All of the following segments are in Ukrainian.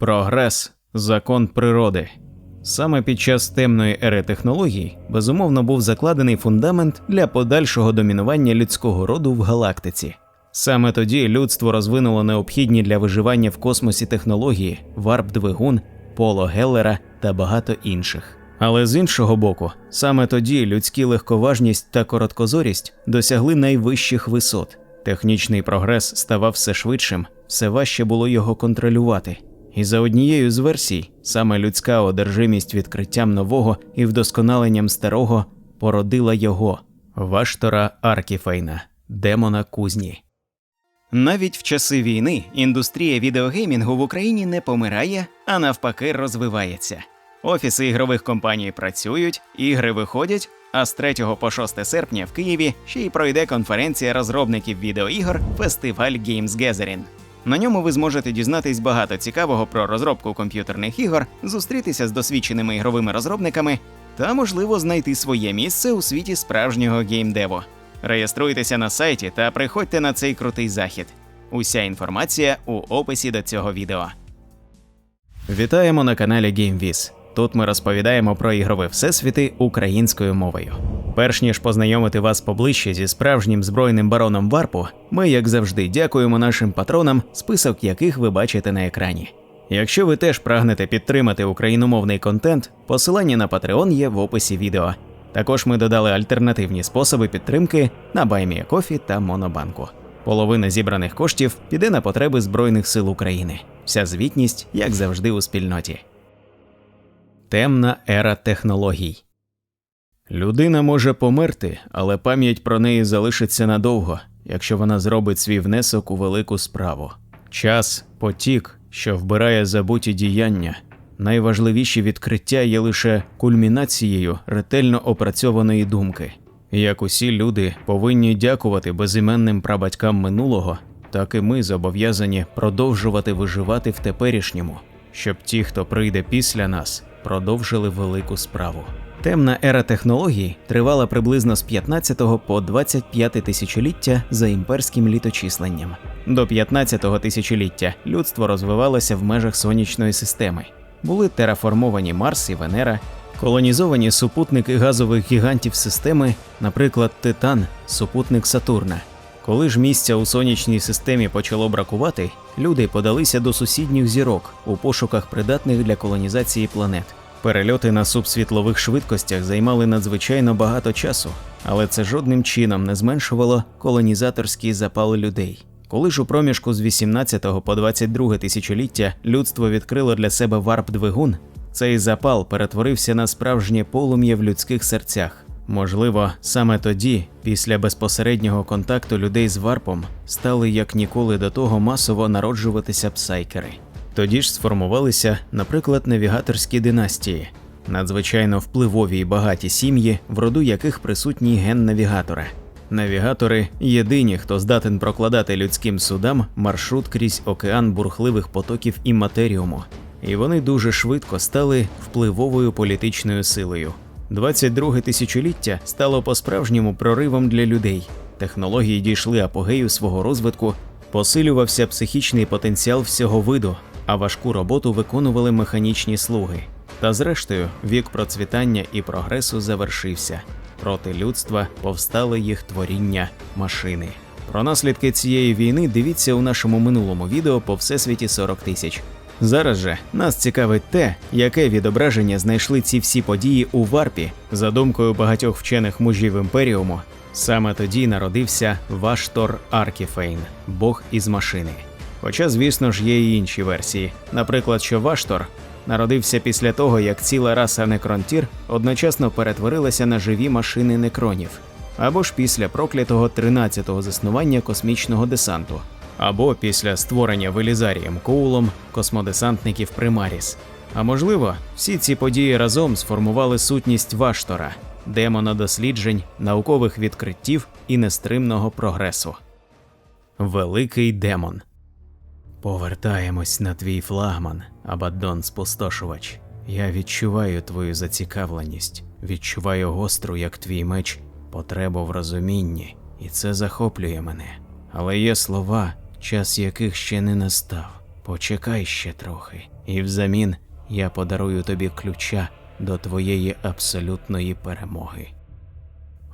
Прогрес закон природи. Саме під час темної ери технологій безумовно був закладений фундамент для подальшого домінування людського роду в галактиці. Саме тоді людство розвинуло необхідні для виживання в космосі технології, варп-двигун, поло Геллера та багато інших. Але з іншого боку, саме тоді людські легковажність та короткозорість досягли найвищих висот. Технічний прогрес ставав все швидшим, все важче було його контролювати. І за однією з версій, саме людська одержимість відкриттям нового і вдосконаленням старого породила його Ваштора Аркіфейна, демона кузні. Навіть в часи війни індустрія відеогеймінгу в Україні не помирає, а навпаки, розвивається. Офіси ігрових компаній працюють, ігри виходять. А з 3 по 6 серпня в Києві ще й пройде конференція розробників відеоігор Фестиваль Games Gathering. На ньому ви зможете дізнатись багато цікавого про розробку комп'ютерних ігор, зустрітися з досвідченими ігровими розробниками та, можливо, знайти своє місце у світі справжнього геймдеву. Реєструйтеся на сайті та приходьте на цей крутий захід. Уся інформація у описі до цього відео. Вітаємо на каналі GameViz. Тут ми розповідаємо про ігрові всесвіти українською мовою. Перш ніж познайомити вас поближче зі справжнім збройним бароном Варпу, ми, як завжди, дякуємо нашим патронам, список яких ви бачите на екрані. Якщо ви теж прагнете підтримати україномовний контент, посилання на Patreon є в описі відео. Також ми додали альтернативні способи підтримки на BuyMeACoffee та Монобанку. Половина зібраних коштів піде на потреби Збройних сил України. Вся звітність, як завжди, у спільноті. Темна ера технологій. Людина може померти, але пам'ять про неї залишиться надовго, якщо вона зробить свій внесок у велику справу. Час потік, що вбирає забуті діяння. Найважливіші відкриття є лише кульмінацією ретельно опрацьованої думки. Як усі люди повинні дякувати безіменним прабатькам минулого, так і ми зобов'язані продовжувати виживати в теперішньому, щоб ті, хто прийде після нас, продовжили велику справу. Темна ера технологій тривала приблизно з 15 по 25 тисячоліття за імперським літочисленням. До 15 тисячоліття людство розвивалося в межах сонячної системи. Були тераформовані Марс і Венера, колонізовані супутники газових гігантів системи, наприклад, Титан, супутник Сатурна. Коли ж місця у сонячній системі почало бракувати, люди подалися до сусідніх зірок у пошуках придатних для колонізації планет. Перельоти на субсвітлових швидкостях займали надзвичайно багато часу, але це жодним чином не зменшувало колонізаторський запал людей. Коли ж у проміжку з 18 по 22 тисячоліття людство відкрило для себе варп-двигун, цей запал перетворився на справжнє полум'я в людських серцях. Можливо, саме тоді, після безпосереднього контакту людей з варпом, стали як ніколи до того масово народжуватися псайкери. Тоді ж сформувалися, наприклад, навігаторські династії, надзвичайно впливові і багаті сім'ї, в роду яких присутній ген навігатора. Навігатори єдині, хто здатен прокладати людським судам маршрут крізь океан бурхливих потоків і матеріуму, і вони дуже швидко стали впливовою політичною силою. 22 тисячоліття стало по-справжньому проривом для людей. Технології дійшли апогею свого розвитку, посилювався психічний потенціал всього виду, а важку роботу виконували механічні слуги. Та зрештою, вік процвітання і прогресу завершився. Проти людства повстали їх творіння машини. Про наслідки цієї війни дивіться у нашому минулому відео по всесвіті 40 тисяч. Зараз же нас цікавить те, яке відображення знайшли ці всі події у варпі, за думкою багатьох вчених мужів імперіуму. Саме тоді народився Ваштор Аркіфейн, бог із машини. Хоча, звісно ж, є й інші версії. Наприклад, що Ваштор народився після того, як ціла раса некронтір одночасно перетворилася на живі машини некронів, або ж після проклятого 13-го заснування космічного десанту, або після створення Велізарієм Коулом космодесантників Примаріс. А можливо, всі ці події разом сформували сутність Ваштора, демона досліджень, наукових відкриттів і нестримного прогресу. Великий демон. Повертаємось на твій флагман, Абаддон Спустошувач. Я відчуваю твою зацікавленість, відчуваю гостру, як твій меч, потребу в розумінні, і це захоплює мене. Але є слова, час яких ще не настав. Почекай ще трохи, і взамін я подарую тобі ключа до твоєї абсолютної перемоги.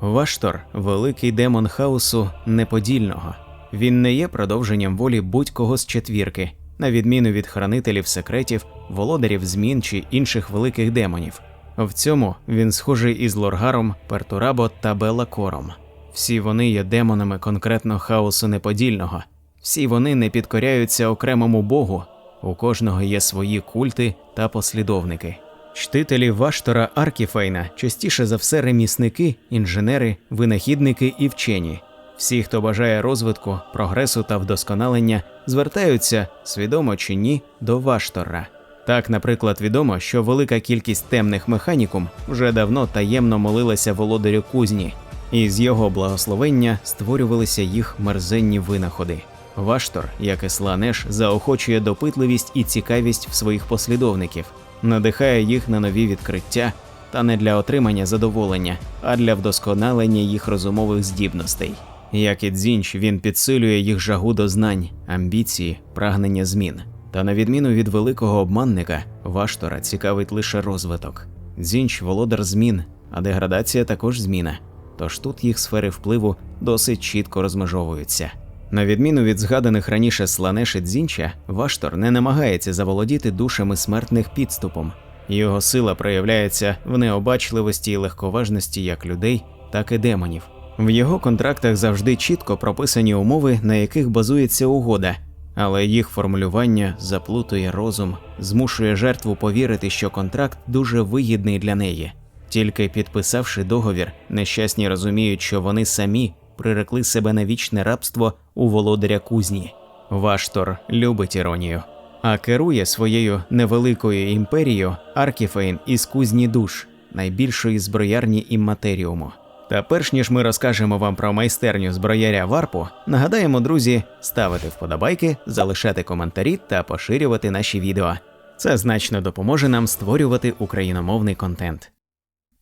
Ваштор великий демон хаосу неподільного. Він не є продовженням волі будь-кого з четвірки, на відміну від хранителів секретів, володарів змін чи інших великих демонів. В цьому він схожий із Лоргаром, Пертурабо та Белакором. Всі вони є демонами конкретно хаосу неподільного. Всі вони не підкоряються окремому богу, у кожного є свої культи та послідовники. Чтителі Ваштора Аркіфейна частіше за все ремісники, інженери, винахідники і вчені. Всі, хто бажає розвитку, прогресу та вдосконалення, звертаються, свідомо чи ні, до Ваштора. Так, наприклад, відомо, що велика кількість темних механікум вже давно таємно молилася володарю кузні, і з його благословення створювалися їх мерзенні винаходи. Ваштор, як і Сланеш, заохочує допитливість і цікавість в своїх послідовників, надихає їх на нові відкриття та не для отримання задоволення, а для вдосконалення їх розумових здібностей. Як і дзінч, він підсилює їх жагу до знань, амбіції, прагнення змін. Та на відміну від великого обманника, Ваштора цікавить лише розвиток. Дзінч володар змін, а деградація також зміна. Тож тут їх сфери впливу досить чітко розмежовуються. На відміну від згаданих раніше Сланеш і Дзінча, Ваштор не намагається заволодіти душами смертних підступом. Його сила проявляється в необачливості і легковажності як людей, так і демонів. В його контрактах завжди чітко прописані умови, на яких базується угода, але їх формулювання заплутує розум, змушує жертву повірити, що контракт дуже вигідний для неї. Тільки підписавши договір, нещасні розуміють, що вони самі прирекли себе на вічне рабство у володаря кузні. Ваштор любить іронію, а керує своєю невеликою імперією Аркіфейн із кузні душ, найбільшої зброярні імматеріуму. Та перш ніж ми розкажемо вам про майстерню зброяря Варпу, нагадаємо, друзі, ставити вподобайки, залишати коментарі та поширювати наші відео. Це значно допоможе нам створювати україномовний контент.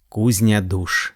Кузня душ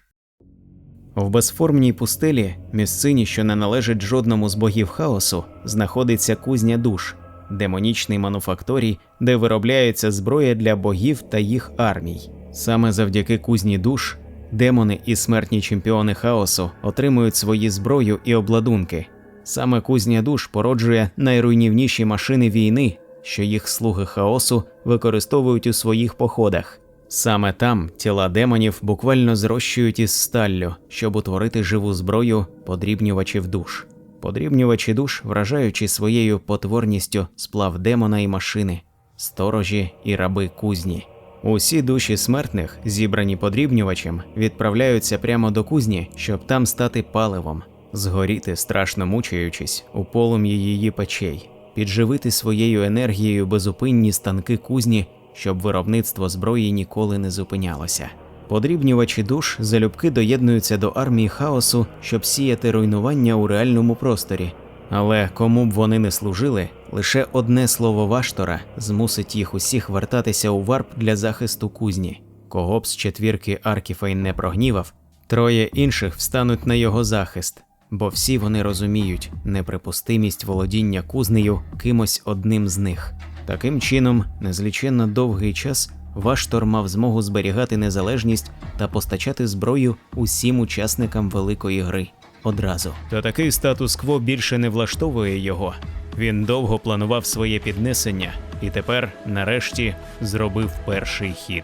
в безформній пустелі, місцині, що не належить жодному з богів хаосу, знаходиться кузня душ, демонічний мануфакторій, де виробляється зброя для богів та їх армій. Саме завдяки кузні душ демони і смертні чемпіони хаосу отримують свої зброю і обладунки. Саме кузня душ породжує найруйнівніші машини війни, що їх слуги хаосу використовують у своїх походах. Саме там тіла демонів буквально зрощують із сталлю, щоб утворити живу зброю подрібнювачів душ. Подрібнювачі душ, вражаючи своєю потворністю сплав демона і машини, сторожі і раби кузні. Усі душі смертних, зібрані подрібнювачем, відправляються прямо до кузні, щоб там стати паливом, згоріти, страшно мучаючись у полум'ї її печей, підживити своєю енергією безупинні станки кузні, щоб виробництво зброї ніколи не зупинялося. Подрібнювачі душ залюбки доєднуються до армії хаосу, щоб сіяти руйнування у реальному просторі. Але кому б вони не служили, лише одне слово Ваштора змусить їх усіх вертатися у варп для захисту кузні. Кого б з четвірки Аркіфейн не прогнівав, троє інших встануть на його захист, бо всі вони розуміють неприпустимість володіння кузнею кимось одним з них. Таким чином, незліченно довгий час Ваштор мав змогу зберігати незалежність та постачати зброю усім учасникам великої гри одразу. Та такий статус-кво більше не влаштовує його. Він довго планував своє піднесення і тепер, нарешті, зробив перший хід.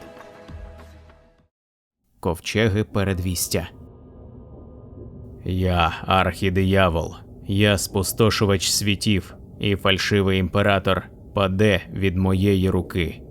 Ковчеги передвістя. Я архідиявол, я спустошувач світів, і фальшивий імператор паде від моєї руки.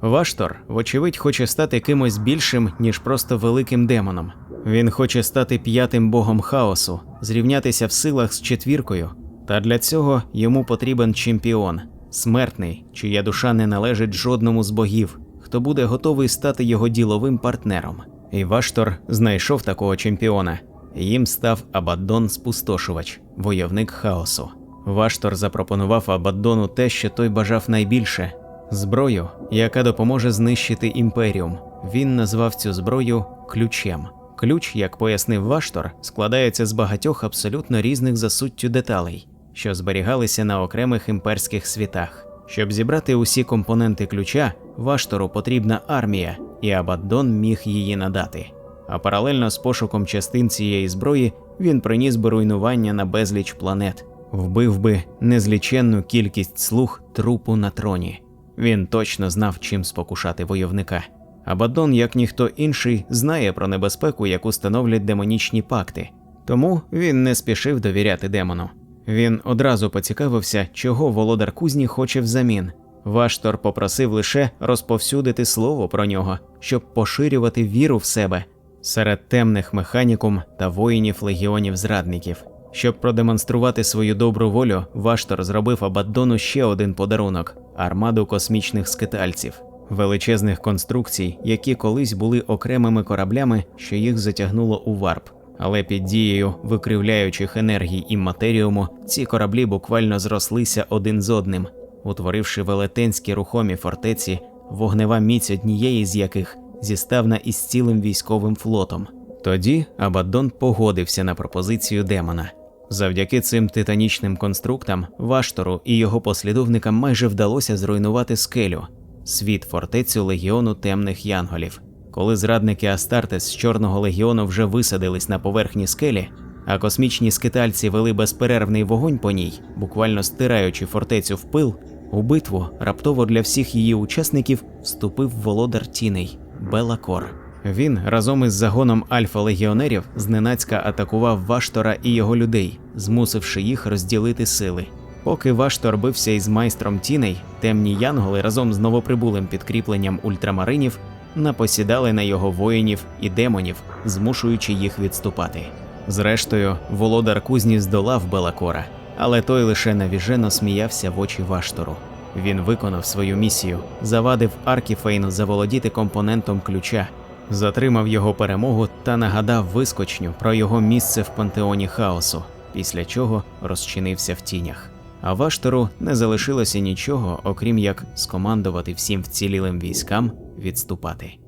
Ваштор, вочевидь, хоче стати кимось більшим, ніж просто великим демоном. Він хоче стати п'ятим богом хаосу, зрівнятися в силах з четвіркою, та для цього йому потрібен чемпіон, смертний, чия душа не належить жодному з богів, хто буде готовий стати його діловим партнером. І Ваштор знайшов такого чемпіона. Їм став Абаддон Спустошувач, войовник хаосу. Ваштор запропонував Абаддону те, що той бажав найбільше зброю, яка допоможе знищити імперіум. Він назвав цю зброю ключем. Ключ, як пояснив Ваштор, складається з багатьох абсолютно різних за суттю деталей, що зберігалися на окремих імперських світах. Щоб зібрати усі компоненти ключа, Ваштору потрібна армія, і Абаддон міг її надати. А паралельно з пошуком частин цієї зброї він приніс би руйнування на безліч планет, вбив би незліченну кількість слуг трупу на троні. Він точно знав, чим спокушати войовника. Абаддон, як ніхто інший, знає про небезпеку, яку становлять демонічні пакти, тому він не спішив довіряти демону. Він одразу поцікавився, чого володар кузні хоче взамін. Ваштор попросив лише розповсюдити слово про нього, щоб поширювати віру в себе серед темних механікум та воїнів легіонів зрадників. Щоб продемонструвати свою добру волю, Ваштор зробив Абаддону ще один подарунок армаду космічних скитальців, величезних конструкцій, які колись були окремими кораблями, що їх затягнуло у варп. Але під дією викривляючих енергій і матеріуму ці кораблі буквально зрослися один з одним, утворивши велетенські рухомі фортеці, вогнева міць однієї з яких зіставна із цілим військовим флотом. Тоді Абаддон погодився на пропозицію демона. Завдяки цим титанічним конструктам Ваштору і його послідовникам майже вдалося зруйнувати скелю, світ фортецю легіону темних янголів. Коли зрадники Астартес з Чорного легіону вже висадились на поверхні скелі, а космічні скитальці вели безперервний вогонь по ній, буквально стираючи фортецю в пил, у битву раптово для всіх її учасників вступив володар тіней Белакор. Він разом із загоном альфа-легіонерів зненацька атакував Ваштора і його людей, змусивши їх розділити сили. Поки Ваштор бився із майстром тіней, темні янголи разом з новоприбулим підкріпленням ультрамаринів напосідали на його воїнів і демонів, змушуючи їх відступати. Зрештою, володар кузні здолав Белакора, але той лише навіжено сміявся в очі Ваштору. Він виконав свою місію, завадив Аркіфейну заволодіти компонентом ключа, затримав його перемогу та нагадав вискочню про його місце в пантеоні хаосу, після чого розчинився в тінях. А Ваштору не залишилося нічого, окрім як скомандувати всім вцілілим військам відступати.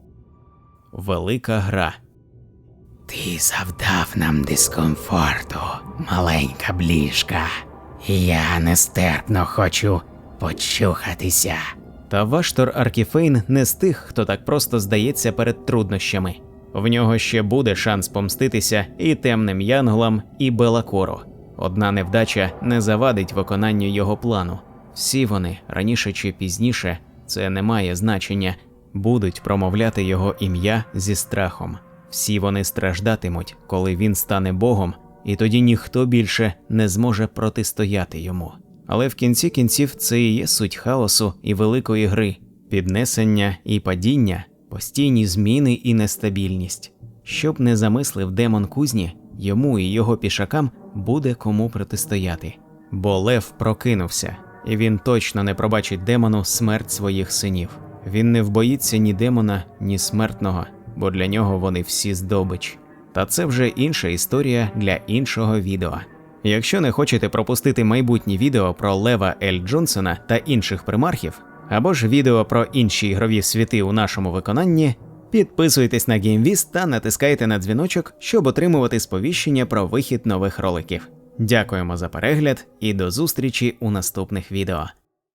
Велика гра. Ти завдав нам дискомфорту, маленька бліжка. Я нестерпно хочу почухатися. Та Ваштор Аркіфейн не з тих, хто так просто здається перед труднощами. В нього ще буде шанс помститися і темним янголам, і Белакору. Одна невдача не завадить виконанню його плану. Всі вони раніше чи пізніше, це не має значення, будуть промовляти його ім'я зі страхом. Всі вони страждатимуть, коли він стане Богом, і тоді ніхто більше не зможе протистояти йому. Але в кінці кінців це і є суть хаосу і великої гри, піднесення і падіння, постійні зміни і нестабільність. Щоб не замислив демон кузні, йому і його пішакам буде кому протистояти. Бо Лев прокинувся, і він точно не пробачить демону смерть своїх синів. Він не вбоїться ні демона, ні смертного, бо для нього вони всі здобич. Та це вже інша історія для іншого відео. Якщо не хочете пропустити майбутні відео про Лева Ель Джонсона та інших примархів, або ж відео про інші ігрові світи у нашому виконанні, підписуйтесь на GameViz та натискайте на дзвіночок, щоб отримувати сповіщення про вихід нових роликів. Дякуємо за перегляд і до зустрічі у наступних відео.